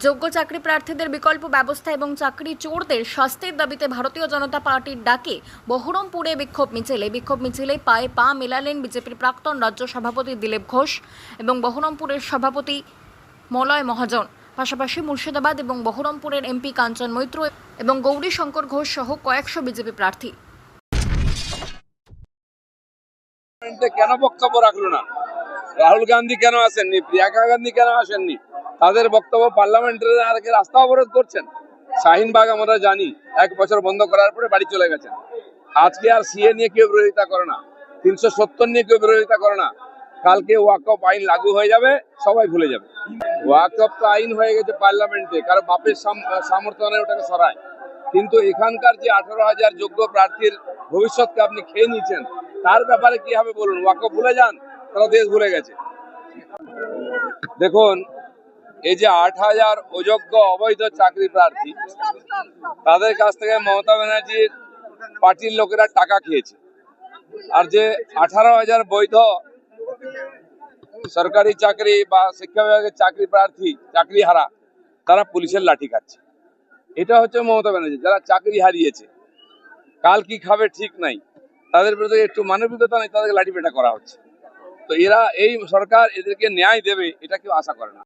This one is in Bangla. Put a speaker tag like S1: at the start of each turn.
S1: যোগ্য চাকরি প্রার্থীদের বিকল্প ব্যবস্থা এবং চাকরি চোরদের শাস্তির দাবিতে ভারতীয় জনতা পার্টির ডাকে বহরমপুরে বিক্ষোভ মিছিলে। বিক্ষোভ মিছিলে পায়ে পা মেলালেন বিজেপির প্রাক্তন রাজ্য সভাপতি দিলীপ ঘোষ এবং বহরমপুরের সভাপতি মলয় মহাজন। পাশাপাশি মুর্শিদাবাদ এবং বহরমপুরের এমপি কাঞ্চন মৈত্র এবং গৌরী শঙ্কর ঘোষ সহ কয়েকশো বিজেপি প্রার্থী।
S2: কেন বক্তব্য রাখল না? রাহুল গান্ধী কেন আসেননি? প্রিয়াঙ্কা গান্ধী কেন আসেননি? তাদের বক্তব্য পার্লামেন্টের আর কি রাস্তা অবরোধ করছেন। শাহিনবাগ আমরা জানি, এক বছর বন্ধ করার পরে বাড়ি চলে গেছেন। আজকে আর সিএ নিয়ে কেউ বিরোধিতা করে না, তিনশো সত্তর নিয়ে কেউ বিরোধিতা করে না। কালকে ওয়াকফ আইন লাগু হয়ে যাবে, সবাই ভুলে যাবে। ওয়াকফ তো আইন হয়ে গেছে পার্লামেন্টে কারও বাপের সাম- সামর্থ্য নেই ওটাকে সরায়। কিন্তু এখানকার যে আঠারো হাজার যোগ্য প্রার্থীর ভবিষ্যৎকে আপনি খেয়ে নিয়েছেন তার ব্যাপারে কি হবে বলুন? ওয়াকফ ভুলে যান, তারা দেশ ভুলে গেছে। দেখুন এই যে আট হাজার অযোগ্য অবৈধ চাকরি প্রার্থী, তাদের কাছ থেকে মমতা ব্যানার্জির পার্টির লোকেরা টাকা খেয়েছে। আর যে আঠারো হাজার বৈধ সরকারি চাকরি বা শিক্ষা বিভাগের চাকরি প্রার্থী চাকরি হারা তারা পুলিশের লাঠি খাচ্ছে। এটা হচ্ছে মমতা ব্যানার্জি, যারা চাকরি হারিয়েছে। কাল কি খাবে ঠিক নাই, তাদের বিরুদ্ধে একটু মানবিকতা নেই, তাদেরকে লাঠি পেটা করা হচ্ছে। তো এরা, এই সরকার এদেরকে ন্যায় দেবে, এটা কেউ আশা করে না।